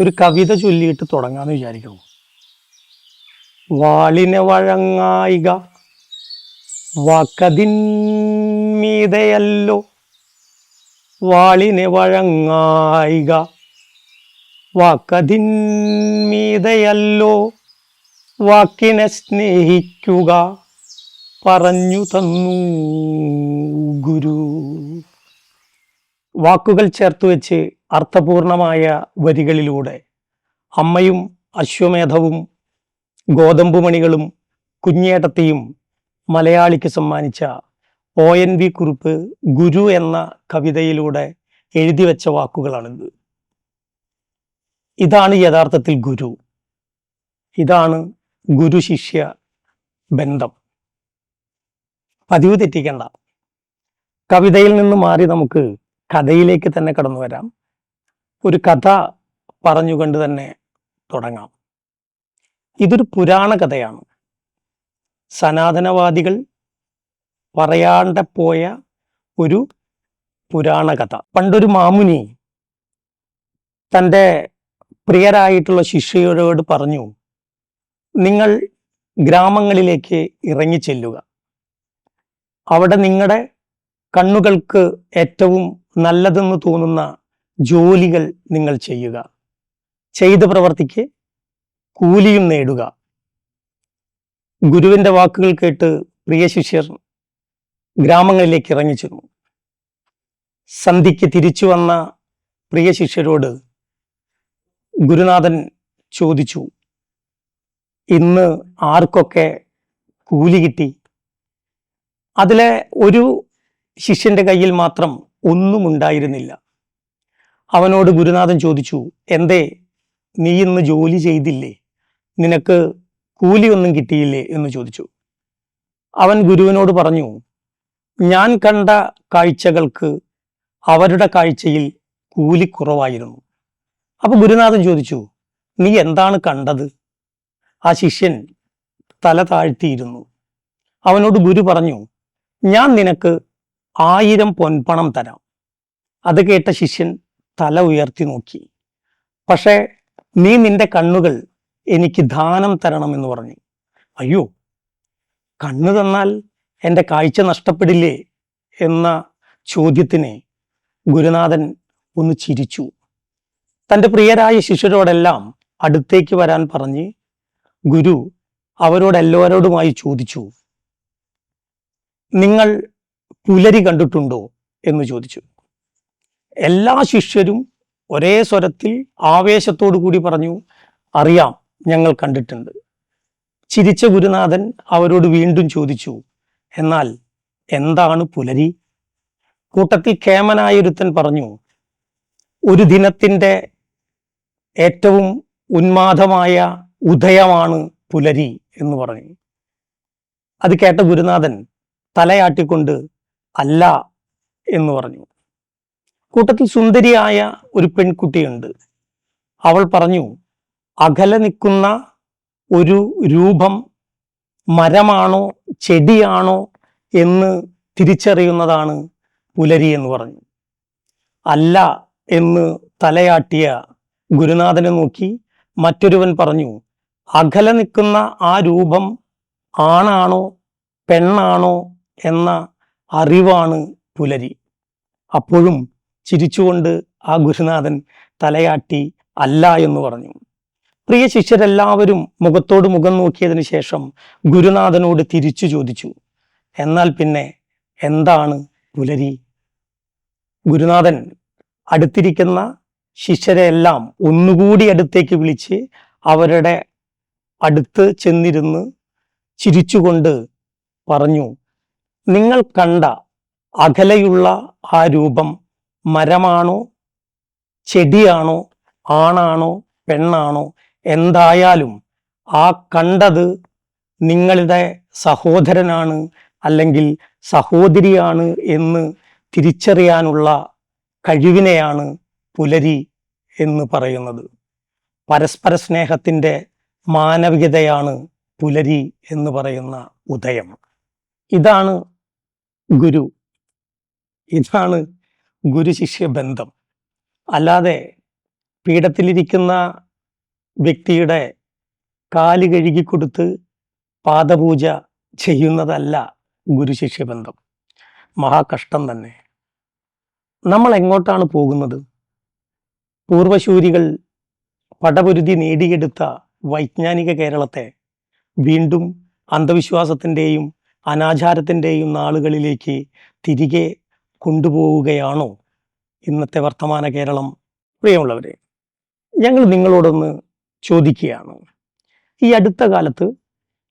ഒരു കവിത ചൊല്ലിയിട്ട് തുടങ്ങാമെന്ന് വിചാരിക്കുന്നു. വാളിനെ വഴങ്ങായിക വാക്കതിന്മീതയല്ലോ വാളിനെ വഴങ്ങായിക വാക്കതിന്മീതയല്ലോ വാക്കിനെ സ്നേഹിക്കുക പറഞ്ഞു തന്നു ഗുരു. വാക്കുകൾ ചേർത്ത് വെച്ച് അർത്ഥപൂർണമായ വരികളിലൂടെ അമ്മയും അശ്വമേധവും ഗോതമ്പുമണികളും കുഞ്ഞേട്ടത്തെയും മലയാളിക്ക് സമ്മാനിച്ച ഒ എൻ വി കുറിപ്പ് ഗുരു എന്ന കവിതയിലൂടെ എഴുതി വെച്ച വാക്കുകളാണിത്. ഇതാണ് യഥാർത്ഥത്തിൽ ഗുരു. ഇതാണ് ഗുരു ശിഷ്യ ബന്ധം. പതിവ് തെറ്റിക്കണ്ട. കവിതയിൽ നിന്ന് മാറി നമുക്ക് കഥയിലേക്ക് തന്നെ കടന്നു വരാം. ഒരു കഥ പറഞ്ഞുകൊണ്ട് തന്നെ തുടങ്ങാം. ഇതൊരു പുരാണ കഥയാണ്. സനാതനവാദികൾ പറയാണ്ട പോയ ഒരു പുരാണ കഥ. പണ്ടൊരു മാമുനി തന്റെ പ്രിയരായിട്ടുള്ള ശിഷ്യരോട് പറഞ്ഞു നിങ്ങൾ ഗ്രാമങ്ങളിലേക്ക് ഇറങ്ങിച്ചെല്ലുക. അവിടെ നിങ്ങളുടെ കണ്ണുകൾക്ക് ഏറ്റവും നല്ലതെന്ന് തോന്നുന്ന ജോലികൾ നിങ്ങൾ ചെയ്യുക. ചെയ്ത പ്രവർത്തിക്ക് കൂലിയും നേടുക. ഗുരുവിന്റെ വാക്കുകൾ കേട്ട് പ്രിയ ശിഷ്യർ ഗ്രാമങ്ങളിലേക്ക് ഇറങ്ങിച്ചെന്നു സന്ധിക്ക് തിരിച്ചു വന്ന പ്രിയ ശിഷ്യരോട് ഗുരുനാഥൻ ചോദിച്ചു ഇന്ന് ആർക്കൊക്കെ കൂലി കിട്ടി? അതിലെ ഒരു ശിഷ്യന്റെ കയ്യിൽ മാത്രം ഒന്നും ഉണ്ടായിരുന്നില്ല. അവനോട് ഗുരുനാഥൻ ചോദിച്ചു എന്തേ നീ ഇന്ന് ജോലി ചെയ്തില്ലേ? നിനക്ക് കൂലിയൊന്നും കിട്ടിയില്ലേ? എന്ന് ചോദിച്ചു. അവൻ ഗുരുവിനോട് പറഞ്ഞു ഞാൻ കണ്ട കാഴ്ചകൾക്ക് അവരുടെ കാഴ്ചയിൽ കൂലി കുറവായിരുന്നു. അപ്പൊ ഗുരുനാഥൻ ചോദിച്ചു നീ എന്താണ് കണ്ടത്? ആ ശിഷ്യൻ തല താഴ്ത്തിയിരുന്നു. അവനോട് ഗുരു പറഞ്ഞു ഞാൻ നിനക്ക് ആയിരം പൊൻപണം തരാം. അത് കേട്ട ശിഷ്യൻ തല ഉയർത്തി നോക്കി. പക്ഷേ നീ നിന്റെ കണ്ണുകൾ എനിക്ക് ദാനം തരണം എന്ന് പറഞ്ഞു. അയ്യോ കണ്ണു തന്നാൽ എന്റെ കാഴ്ച നഷ്ടപ്പെടില്ലേ? എന്ന ചോദ്യത്തിന് ഗുരുനാഥൻ ഒന്ന് ചിരിച്ചു. തന്റെ പ്രിയരായ ശിഷ്യരോടെല്ലാം അടുത്തേക്ക് വരാൻ പറഞ്ഞ് ഗുരു അവരോടെല്ലാവരോടുമായി ചോദിച്ചു. നിങ്ങൾ പുലരി കണ്ടിട്ടുണ്ടോ എന്ന് ചോദിച്ചു. എല്ലാ ശിഷ്യരും ഒരേ സ്വരത്തിൽ ആവേശത്തോടു കൂടി പറഞ്ഞു അറിയാം ഞങ്ങൾ കണ്ടിട്ടുണ്ട്. ചിരിച്ച ഗുരുനാഥൻ അവരോട് വീണ്ടും ചോദിച്ചു എന്നാൽ എന്താണ് പുലരി? കൂട്ടത്തിൽ കേമനായൊരുത്തൻ പറഞ്ഞു ഒരു ദിനത്തിന്റെ ഏറ്റവും ഉന്മാദമായ ഉദയമാണ് പുലരി എന്ന് പറഞ്ഞു. അത് കേട്ട ഗുരുനാഥൻ തലയാട്ടിക്കൊണ്ട് അല്ല എന്ന് പറഞ്ഞു. കൂട്ടത്തിൽ സുന്ദരിയായ ഒരു പെൺകുട്ടിയുണ്ട്. അവൾ പറഞ്ഞു അകലെ നിൽക്കുന്ന ഒരു രൂപം മരമാണോ ചെടിയാണോ എന്ന് തിരിച്ചറിയുന്നതാണ് പുലരി എന്ന് പറഞ്ഞു. അല്ല എന്ന് തലയാട്ടിയ ഗുരുനാഥനെ നോക്കി മറ്റൊരുവൻ പറഞ്ഞു അകലെ നിൽക്കുന്ന ആ രൂപം ആണാണോ പെണ്ണാണോ എന്ന അറിവാണ് പുലരി. അപ്പോഴും ചിരിച്ചുകൊണ്ട് ആ ഗുരുനാഥൻ തലയാട്ടി അല്ല എന്ന് പറഞ്ഞു. പ്രിയ ശിഷ്യരെല്ലാവരും മുഖത്തോട് മുഖം നോക്കിയതിനു ശേഷം ഗുരുനാഥനോട് തിരിച്ചു ചോദിച്ചു. എന്നാൽ പിന്നെ എന്താണ് പുലരി? ഗുരുനാഥൻ അടുത്തിരിക്കുന്ന ശിഷ്യരെ എല്ലാം ഒന്നുകൂടി അടുത്തേക്ക് വിളിച്ച് അവരുടെ അടുത്ത് ചെന്നിരുന്ന് ചിരിച്ചുകൊണ്ട് പറഞ്ഞു നിങ്ങൾ കണ്ട അകലെയുള്ള ആ രൂപം മരമാണോ? ചെടിയാണോ? ആണാണോ? പെണ്ണാണോ? എന്തായാലും ആ കണ്ടത് നിങ്ങളുടെ സഹോദരനാണ് അല്ലെങ്കിൽ സഹോദരിയാണ് എന്ന് തിരിച്ചറിയാനുള്ള കഴിവിനെയാണ് പുലരി എന്ന് പറയുന്നത്. പരസ്പര സ്നേഹത്തിന്റെ മാനവികതയാണ് പുലരി എന്ന് പറയുന്ന ഉദയം. ഇതാണ് ഗുരു. ഇതാണ് ഗുരു ശിഷ്യ ബന്ധം. അല്ലാതെ പീഠത്തിലിരിക്കുന്ന വ്യക്തിയുടെ കാൽ കഴുകിക്കൊടുത്ത് പാദപൂജ ചെയ്യുന്നതല്ല ഗുരുശിഷ്യ ബന്ധം. മഹാകഷ്ടം തന്നെ. നമ്മൾ എങ്ങോട്ടാണ് പോകുന്നത്? പൂർവശൂരികൾ പടപൊരുതി നേടിയെടുത്ത വൈജ്ഞാനിക കേരളത്തെ വീണ്ടും അന്ധവിശ്വാസത്തിന്റെയും അനാചാരത്തിന്റെയും നാളുകളിലേക്ക് തിരികെ കൊണ്ടുപോവുകയാണോ? ഇന്നത്തെ വർത്തമാന കേരളം. പ്രിയമുള്ളവരെ ഞങ്ങൾ നിങ്ങളോടൊന്ന് ചോദിക്കുകയാണ്. ഈ അടുത്ത കാലത്ത്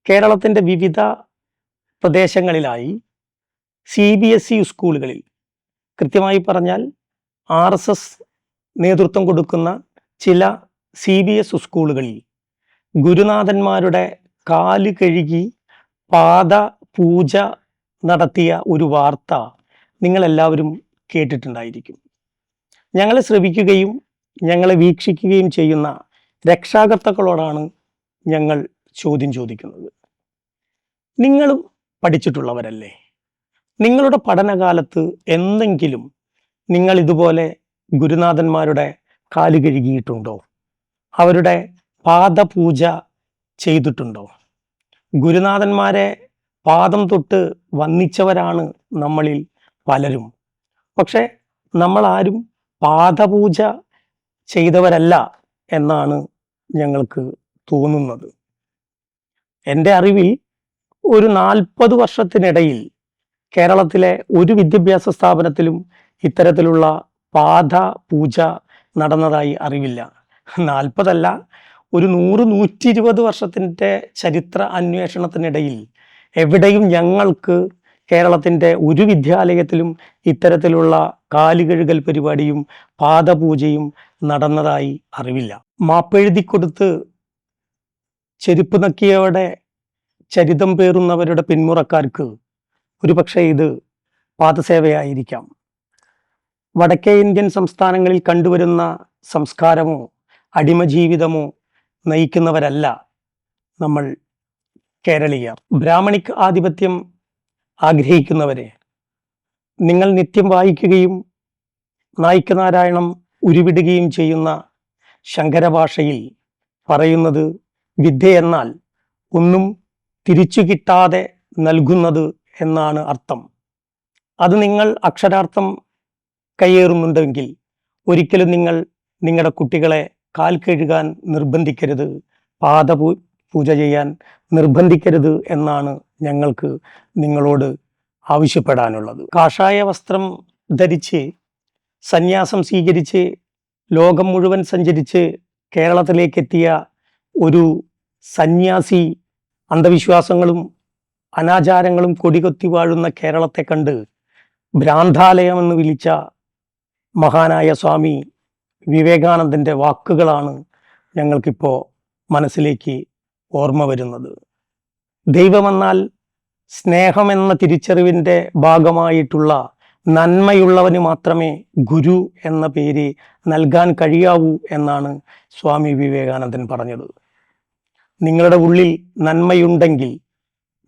കേരളത്തിന്റെ വിവിധ പ്രദേശങ്ങളിലായി സി ബി എസ് ഇ സ്കൂളുകളിൽ കൃത്യമായി പറഞ്ഞാൽ ആർ എസ് എസ് നേതൃത്വം കൊടുക്കുന്ന ചില സി ബി എസ് സ്കൂളുകളിൽ ഗുരുനാഥന്മാരുടെ കാൽ കഴുകി പാദ പൂജ നടത്തിയ ഒരു വാർത്ത നിങ്ങളെല്ലാവരും കേട്ടിട്ടുണ്ടായിരിക്കും. ഞങ്ങളെ ശ്രവിക്കുകയും ഞങ്ങളെ വീക്ഷിക്കുകയും ചെയ്യുന്ന രക്ഷാകർത്താക്കളോടാണ് ഞങ്ങൾ ചോദ്യം ചോദിക്കുന്നത്. നിങ്ങളും പഠിച്ചിട്ടുള്ളവരല്ലേ? നിങ്ങളുടെ പഠനകാലത്ത് എന്തെങ്കിലും നിങ്ങൾ ഇതുപോലെ ഗുരുനാഥന്മാരുടെ കാൽ കഴുകിയിട്ടുണ്ടോ? അവരുടെ പാദപൂജ ചെയ്തിട്ടുണ്ടോ? ഗുരുനാഥന്മാരെ പാദം തൊട്ട് വന്നിച്ചവരാണ് നമ്മളിൽ പലരും. പക്ഷെ നമ്മൾ ആരും പാദപൂജ ചെയ്തവരല്ല എന്നാണ് ഞങ്ങൾക്ക് തോന്നുന്നത്. എന്റെ അറിവിൽ ഒരു നാൽപ്പത് വർഷത്തിനിടയിൽ കേരളത്തിലെ ഒരു വിദ്യാഭ്യാസ സ്ഥാപനത്തിലും ഇത്തരത്തിലുള്ള പാദ പൂജ നടന്നതായി അറിവില്ല. നാൽപ്പതല്ല ഒരു നൂറ് നൂറ്റി ഇരുപത് വർഷത്തിന്റെ ചരിത്ര അന്വേഷണത്തിനിടയിൽ എവിടെയും ഞങ്ങൾക്ക് കേരളത്തിന്റെ ഒരു വിദ്യാലയത്തിലും ഇത്തരത്തിലുള്ള കാലുകഴുകൽ പരിപാടിയും പാദപൂജയും നടന്നതായി അറിവില്ല. മാപ്പെഴുതി കൊടുത്ത് ചെരുപ്പ് നക്കിയവടെ ചരിതം പേറുന്നവരുടെ പിന്മുറക്കാർക്ക് ഒരുപക്ഷെ ഇത് പാദസേവയായിരിക്കാം. വടക്കേ ഇന്ത്യൻ സംസ്ഥാനങ്ങളിൽ കണ്ടുവരുന്ന സംസ്കാരമോ അടിമജീവിതമോ നയിക്കുന്നവരല്ല നമ്മൾ കേരളീയർ. ബ്രാഹ്മണിക് ആധിപത്യം ആഗ്രഹിക്കുന്നവരെ നിങ്ങൾ നിത്യം വായിക്കുകയും നായിക്കനാരായണം ഉരുവിടുകയും ചെയ്യുന്ന ശങ്കരഭാഷയിൽ പറയുന്നത് വിദ്യ എന്നാൽ ഒന്നും തിരിച്ചു കിട്ടാതെ നൽകുന്നത് എന്നാണ് അർത്ഥം. അത് നിങ്ങൾ അക്ഷരാർത്ഥം കയ്യേറുന്നുണ്ടെങ്കിൽ ഒരിക്കലും നിങ്ങൾ നിങ്ങളുടെ കുട്ടികളെ കാൽ കഴുകാൻ നിർബന്ധിക്കരുത്. പാദ പൂജ ചെയ്യാൻ നിർബന്ധിക്കരുത് എന്നാണ് ഞങ്ങൾക്ക് നിങ്ങളോട് ആവശ്യപ്പെടാനുള്ളത്. കാഷായ വസ്ത്രം ധരിച്ച് സന്യാസം സ്വീകരിച്ച് ലോകം മുഴുവൻ സഞ്ചരിച്ച് കേരളത്തിലേക്ക് എത്തിയ ഒരു സന്യാസി അന്ധവിശ്വാസങ്ങളും അനാചാരങ്ങളും കൊടികൊത്തി വാഴുന്ന കേരളത്തെ കണ്ട് ഭ്രാന്താലയമെന്ന് വിളിച്ച മഹാനായ സ്വാമി വിവേകാനന്ദന്റെ വാക്കുകളാണ് ഞങ്ങൾക്കിപ്പോൾ മനസ്സിലേക്ക് ഓർമ്മ വരുന്നത്. ദൈവമെന്നാൽ സ്നേഹമെന്ന തിരിച്ചറിവിന്റെ ഭാഗമായിട്ടുള്ള നന്മയുള്ളവന് മാത്രമേ ഗുരു എന്ന പേര് നൽകാൻ കഴിയാവൂ എന്നാണ് സ്വാമി വിവേകാനന്ദൻ പറഞ്ഞത്. നിങ്ങളുടെ ഉള്ളിൽ നന്മയുണ്ടെങ്കിൽ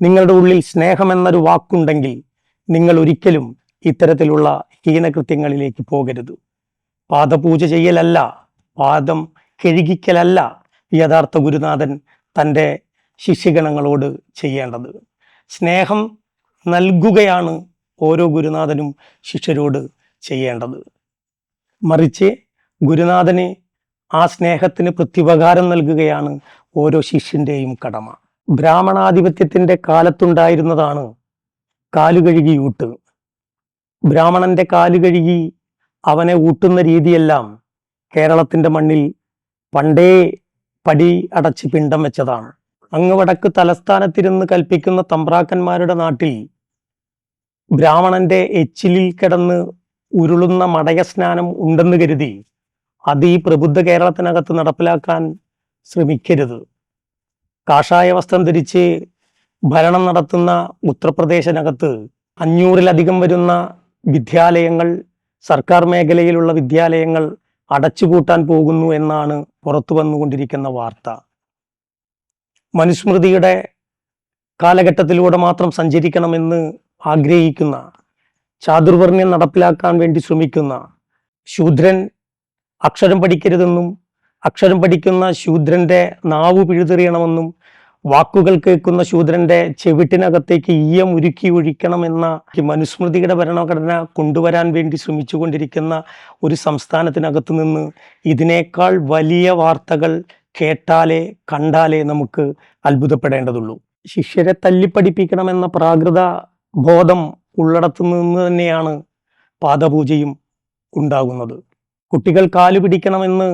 നിങ്ങളുടെ ഉള്ളിൽ സ്നേഹമെന്നൊരു വാക്കുണ്ടെങ്കിൽ നിങ്ങൾ ഒരിക്കലും ഇത്തരത്തിലുള്ള ഹീനകൃത്യങ്ങളിലേക്ക് പോകരുത്. പാദപൂജ ചെയ്യലല്ല പാദം കഴുകിക്കലല്ല യഥാർത്ഥ ഗുരുനാഥൻ തന്റെ ശിഷ്യഗണങ്ങളോട് ചെയ്യേണ്ടത്. സ്നേഹം നൽകുകയാണ് ഓരോ ഗുരുനാഥനും ശിഷ്യരോട് ചെയ്യേണ്ടത്. മറിച്ച് ഗുരുനാഥന് ആ സ്നേഹത്തിന് പ്രത്യുപകാരം നൽകുകയാണ് ഓരോ ശിഷ്യന്റെയും കടമ. ബ്രാഹ്മണാധിപത്യത്തിന്റെ കാലത്തുണ്ടായിരുന്നതാണ് കാലുകഴുകി ഊട്ട് ബ്രാഹ്മണന്റെ കാലുകഴുകി അവനെ ഊട്ടുന്ന രീതിയെല്ലാം കേരളത്തിന്റെ മണ്ണിൽ പണ്ടേ പടി അടച്ച് പിണ്ടം വെച്ചതാണ്. അങ്ങ് വടക്ക് തലസ്ഥാനത്തിരുന്ന് കൽപ്പിക്കുന്ന തമ്പ്രാക്കന്മാരുടെ നാട്ടിൽ ബ്രാഹ്മണന്റെ എച്ചിലിൽ കിടന്ന് ഉരുളുന്ന മടയ സ്നാനം ഉണ്ടെന്ന് കരുതി അത് ഈ പ്രബുദ്ധ കേരളത്തിനകത്ത് നടപ്പിലാക്കാൻ ശ്രമിക്കരുത്. കാഷായ വസ്ത്രം ധരിച്ച് ഭരണം നടത്തുന്ന ഉത്തർപ്രദേശിനകത്ത് അഞ്ഞൂറിലധികം വരുന്ന വിദ്യാലയങ്ങൾ സർക്കാർ മേഖലയിലുള്ള വിദ്യാലയങ്ങൾ അടച്ചുപൂട്ടാൻ പോകുന്നു എന്നാണ് പുറത്തു വന്നുകൊണ്ടിരിക്കുന്ന വാർത്ത. മനുസ്മൃതിയുടെ കാലഘട്ടത്തിലൂടെ മാത്രം സഞ്ചരിക്കണമെന്ന് ആഗ്രഹിക്കുന്ന ചാതുർവർണ്യം നടപ്പിലാക്കാൻ വേണ്ടി ശ്രമിക്കുന്ന ശൂദ്രൻ അക്ഷരം പഠിക്കരുതെന്നും അക്ഷരം പഠിക്കുന്ന ശൂദ്രന്റെ നാവ് പിഴുതെറിയണമെന്നും വാക്കുകൾ കേൾക്കുന്ന ശൂദ്രന്റെ ചെവിട്ടിനകത്തേക്ക് ഈയം ഉരുക്കി ഒഴിക്കണമെന്ന മനുസ്മൃതിയുടെ ഭരണഘടന കൊണ്ടുവരാൻ വേണ്ടി ശ്രമിച്ചുകൊണ്ടിരിക്കുന്ന ഒരു സംസ്ഥാനത്തിനകത്ത് നിന്ന് ഇതിനേക്കാൾ വലിയ വാർത്തകൾ കേട്ടാലേ കണ്ടാലേ നമുക്ക് അത്ഭുതപ്പെടേണ്ടതുള്ളൂ. ശിഷ്യരെ തല്ലിപ്പഠിപ്പിക്കണമെന്ന പ്രാകൃത ബോധം ഉള്ളടത്തു നിന്ന് തന്നെയാണ് പാദപൂജയും ഉണ്ടാകുന്നത്. കുട്ടികൾ കാലു പിടിക്കണമെന്ന്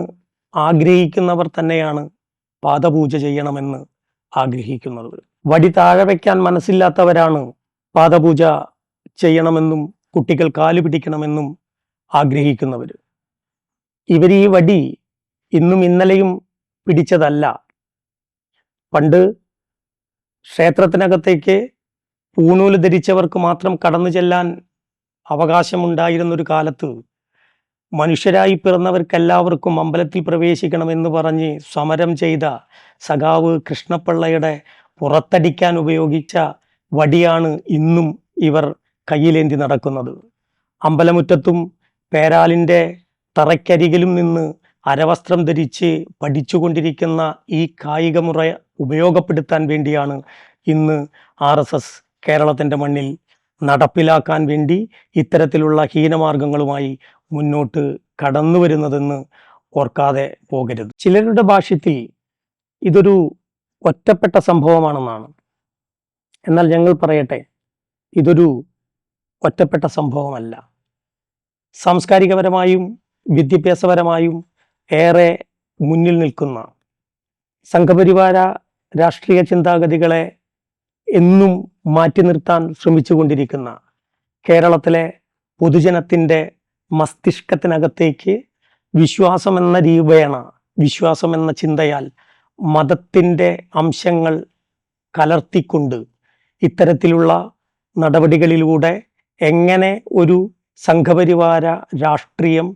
ആഗ്രഹിക്കുന്നവർ തന്നെയാണ് പാദപൂജ ചെയ്യണമെന്ന് ആഗ്രഹിക്കുന്നത്. വടി താഴെ വയ്ക്കാൻ മനസ്സില്ലാത്തവരാണ് പാദപൂജ ചെയ്യണമെന്നും കുട്ടികൾ കാലു പിടിക്കണമെന്നും ആഗ്രഹിക്കുന്നവർ ഇവർ ഈ വടി ഇന്നും ഇന്നലെയും പിടിച്ചതല്ല. പണ്ട് ക്ഷേത്രത്തിനകത്തേക്ക് പൂണൂൽ ധരിച്ചവർക്ക് മാത്രം കടന്നു ചെല്ലാൻ അവകാശമുണ്ടായിരുന്നൊരു കാലത്ത് മനുഷ്യരായി പിറന്നവർക്കെല്ലാവർക്കും അമ്പലത്തിൽ പ്രവേശിക്കണമെന്ന് പറഞ്ഞ് സമരം ചെയ്ത സഖാവ് കൃഷ്ണപ്പള്ളയുടെ പുറത്തടിക്കാൻ ഉപയോഗിച്ച വടിയാണ് ഇന്നും ഇവർ കയ്യിലേന്തി നടക്കുന്നത്. അമ്പലമുറ്റത്തും പേരാലിന്റെ തറയ്ക്കരികിലും നിന്ന് അരവസ്ത്രം ധരിച്ച് പഠിച്ചുകൊണ്ടിരിക്കുന്ന ഈ കായികമുറ ഉപയോഗപ്പെടുത്താൻ വേണ്ടിയാണ് ഇന്ന് ആർ എസ് എസ് കേരളത്തിന്റെ മണ്ണിൽ നടപ്പിലാക്കാൻ വേണ്ടി ഇത്തരത്തിലുള്ള ഹീനമാർഗങ്ങളുമായി മുന്നോട്ട് കടന്നു വരുന്നതെന്ന് ഓർക്കാതെ പോകരുത്. ചിലരുടെ ഭാഷത്തിൽ ഇതൊരു ഒറ്റപ്പെട്ട സംഭവമാണെന്നാണ്. എന്നാൽ ഞങ്ങൾ പറയട്ടെ ഇതൊരു ഒറ്റപ്പെട്ട സംഭവമല്ല. സാംസ്കാരികപരമായും വിദ്യാഭ്യാസപരമായും ഏറെ മുന്നിൽ നിൽക്കുന്ന സംഘപരിവാര രാഷ്ട്രീയ ചിന്താഗതികളെ എന്നും മാറ്റി നിർത്താൻ ശ്രമിച്ചുകൊണ്ടിരിക്കുന്ന കേരളത്തിലെ പൊതുജനത്തിന്റെ മസ്തിഷ്കത്തിനകത്തേക്ക് വിശ്വാസം എന്ന രൂപേണ വിശ്വാസം എന്ന ചിന്തയാൽ മതത്തിന്റെ അംശങ്ങൾ കലർത്തിക്കൊണ്ട് ഇത്തരത്തിലുള്ള നടപടികളിലൂടെ എങ്ങനെ ഒരു സംഘപരിവാര രാഷ്ട്രീയം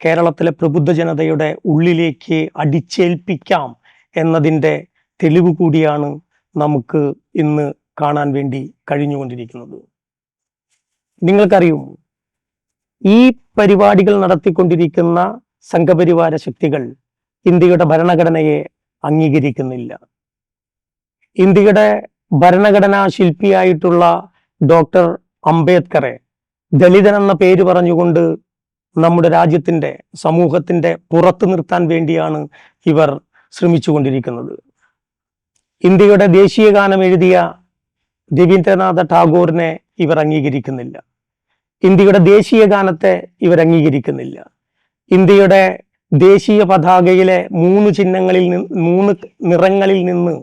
കേരളത്തിലെ പ്രബുദ്ധ ജനതയുടെ ഉള്ളിലേക്ക് അടിച്ചേൽപ്പിക്കാം എന്നതിന്റെ തെളിവ് കൂടിയാണ് നമുക്ക് ഇന്ന് കാണാൻ വേണ്ടി കഴിഞ്ഞുകൊണ്ടിരിക്കുന്നത്. നിങ്ങൾക്കറിയും ഈ പരിപാടികൾ നടത്തിക്കൊണ്ടിരിക്കുന്ന സംഘപരിവാര ശക്തികൾ ഇന്ത്യയുടെ ഭരണഘടനയെ അംഗീകരിക്കുന്നില്ല. ഇന്ത്യയുടെ ഭരണഘടനാ ശില്പിയായിട്ടുള്ള ഡോക്ടർ അംബേദ്കറെ ദളിതൻ എന്ന പേര് പറഞ്ഞുകൊണ്ട് നമ്മുടെ രാജ്യത്തിന്റെ സമൂഹത്തിന്റെ പുറത്തു നിർത്താൻ വേണ്ടിയാണ് ഇവർ ശ്രമിച്ചുകൊണ്ടിരിക്കുന്നത്. ഇന്ത്യയുടെ ദേശീയ ഗാനം എഴുതിയ രവീന്ദ്രനാഥ ടാഗോറിനെ ഇവർ അംഗീകരിക്കുന്നില്ല. ഇന്ത്യയുടെ ദേശീയ ഗാനത്തെ ഇവർ അംഗീകരിക്കുന്നില്ല. ഇന്ത്യയുടെ ദേശീയ പതാകയിലെ മൂന്ന് ചിഹ്നങ്ങളിൽ നിന്ന് മൂന്ന് നിറങ്ങളിൽ നിന്ന്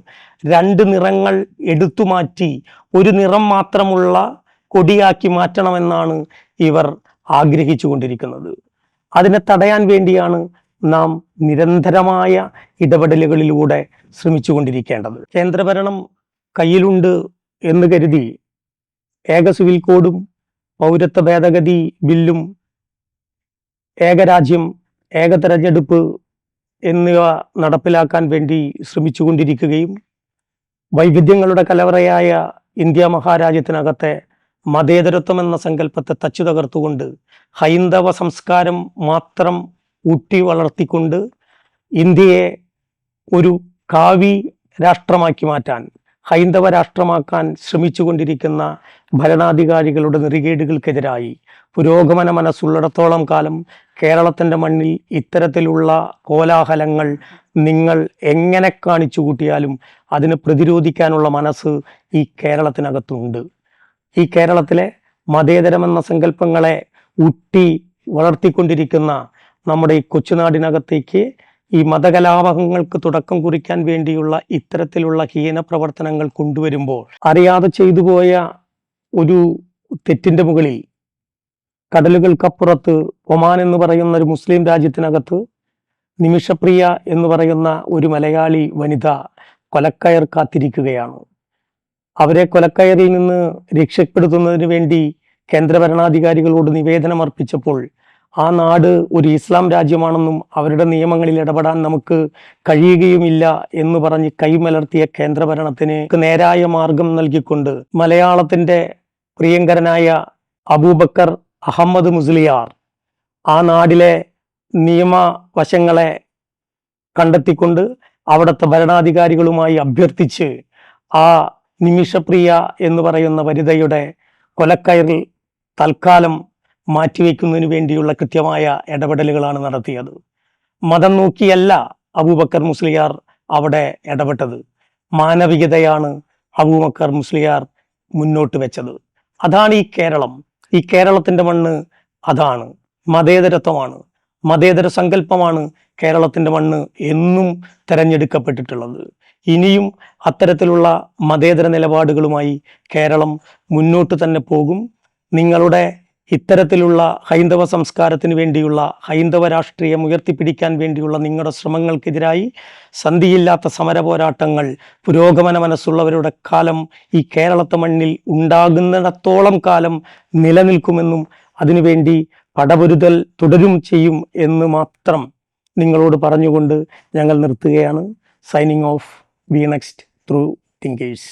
രണ്ട് നിറങ്ങൾ എടുത്തു മാറ്റി ഒരു നിറം മാത്രമുള്ള കൊടിയാക്കി മാറ്റണമെന്നാണ് ഇവർ ആഗ്രഹിച്ചു കൊണ്ടിരിക്കുന്നത് അതിനെ തടയാൻ വേണ്ടിയാണ് നാം നിരന്തരമായ ഇടപെടലുകളിലൂടെ ശ്രമിച്ചു ശ്രമിച്ചുകൊണ്ടിരിക്കേണ്ടത്. കേന്ദ്രഭരണം കയ്യിലുണ്ട് എന്ന് കരുതി ഏക സിവിൽ കോഡും പൗരത്വ ഭേദഗതി ബില്ലും ഏകരാജ്യം ഏക തെരഞ്ഞെടുപ്പ് എന്നിവ നടപ്പിലാക്കാൻ വേണ്ടി ശ്രമിച്ചുകൊണ്ടിരിക്കുകയും വൈവിധ്യങ്ങളുടെ കലവറയായ ഇന്ത്യ മഹാരാജ്യത്തിനകത്തെ മതേതരത്വം എന്ന സങ്കല്പത്തെ തച്ചു തകർത്തുകൊണ്ട് ഹൈന്ദവ സംസ്കാരം മാത്രം ഊട്ടി വളർത്തിക്കൊണ്ട് ഇന്ത്യയെ ഒരു കാവി രാഷ്ട്രമാക്കി മാറ്റാൻ ഹൈന്ദവ രാഷ്ട്രമാക്കാൻ ശ്രമിച്ചുകൊണ്ടിരിക്കുന്ന ഭരണാധികാരികളുടെ നെറികേടുകൾക്കെതിരായി പുരോഗമന മനസ്സുള്ളിടത്തോളം കാലം കേരളത്തിന്റെ മണ്ണിൽ ഇത്തരത്തിലുള്ള കോലാഹലങ്ങൾ നിങ്ങൾ എങ്ങനെ കാണിച്ചു കൂട്ടിയാലും അതിനെ പ്രതിരോധിക്കാനുള്ള മനസ്സ് ഈ കേരളത്തിനകത്തുണ്ട്. ഈ കേരളത്തിലെ മതേതരമെന്ന സങ്കല്പങ്ങളെ ഊട്ടി വളർത്തിക്കൊണ്ടിരിക്കുന്ന നമ്മുടെ ഈ കൊച്ചുനാടിനകത്തേക്ക് ഈ മതകലാപങ്ങൾക്ക് തുടക്കം കുറിക്കാൻ വേണ്ടിയുള്ള ഇത്തരത്തിലുള്ള ഹീന പ്രവർത്തനങ്ങൾ കൊണ്ടുവരുമ്പോൾ അറിയാതെ ചെയ്തു പോയ ഒരു തെറ്റിന്റെ മുകളിൽ കടലുകൾക്കപ്പുറത്ത് ഒമാൻ എന്ന് പറയുന്ന ഒരു മുസ്ലിം രാജ്യത്തിനകത്ത് നിമിഷപ്രിയ എന്ന് പറയുന്ന ഒരു മലയാളി വനിത കൊലക്കയർ കാത്തിരിക്കുകയാണ്. അവരെ കൊലക്കയറിൽ നിന്ന് രക്ഷപ്പെടുത്തുന്നതിന് വേണ്ടി കേന്ദ്ര ഭരണാധികാരികളോട് നിവേദനം അർപ്പിച്ചപ്പോൾ ആ നാട് ഒരു ഇസ്ലാം രാജ്യമാണെന്നും അവരുടെ നിയമങ്ങളിൽ ഇടപെടാൻ നമുക്ക് കഴിയുകയുമില്ല എന്ന് പറഞ്ഞ് കൈമലർത്തിയ കേന്ദ്ര ഭരണത്തിന് നേരായ മാർഗം നൽകിക്കൊണ്ട് മലയാളത്തിന്റെ പ്രിയങ്കരനായ അബൂബക്കർ അഹമ്മദ് മുസ്ലിയാർ ആ നാടിലെ നിയമവശങ്ങളെ കണ്ടെത്തിക്കൊണ്ട് അവിടുത്തെ ഭരണാധികാരികളുമായി അഭ്യർത്ഥിച്ച് ആ നിമിഷപ്രിയ എന്ന് പറയുന്ന വനിതയുടെ കൊലക്കയറിൽ തൽക്കാലം മാറ്റിവെക്കുന്നതിന് വേണ്ടിയുള്ള കൃത്യമായ ഇടപെടലുകളാണ് നടത്തിയത്. മതം നോക്കിയല്ല അബൂബക്കർ മുസ്ലിയാർ അവിടെ ഇടപെട്ടത്. മാനവികതയാണ് അബൂബക്കർ മുസ്ലിയാർ മുന്നോട്ട് വെച്ചത്. അതാണ് ഈ കേരളം. ഈ കേരളത്തിന്റെ മണ്ണ് അതാണ്. മതേതരത്വമാണ്. മതേതര സങ്കല്പമാണ് കേരളത്തിന്റെ മണ്ണ് എന്നും തെരഞ്ഞെടുക്കപ്പെട്ടിട്ടുള്ളത്. ഇനിയും അത്തരത്തിലുള്ള മതേതര നിലപാടുകളുമായി കേരളം മുന്നോട്ട് തന്നെ പോകും. നിങ്ങളുടെ ഇത്തരത്തിലുള്ള ഹൈന്ദവ സംസ്കാരത്തിന് വേണ്ടിയുള്ള ഹൈന്ദവ രാഷ്ട്രീയം ഉയർത്തിപ്പിടിക്കാൻ വേണ്ടിയുള്ള നിങ്ങളുടെ ശ്രമങ്ങൾക്കെതിരായി സന്ധിയില്ലാത്ത സമര പോരാട്ടങ്ങൾ പുരോഗമന മനസ്സുള്ളവരുടെ കാലം ഈ കേരളത്തെ മണ്ണിൽ ഉണ്ടാകുന്നിടത്തോളം കാലം നിലനിൽക്കുമെന്നും അതിനുവേണ്ടി പടപൊരുതൽ തുടരും ചെയ്യും എന്ന് മാത്രം നിങ്ങളോട് പറഞ്ഞുകൊണ്ട് ഞങ്ങൾ നിർത്തുകയാണ്. Signing off be next through thinkers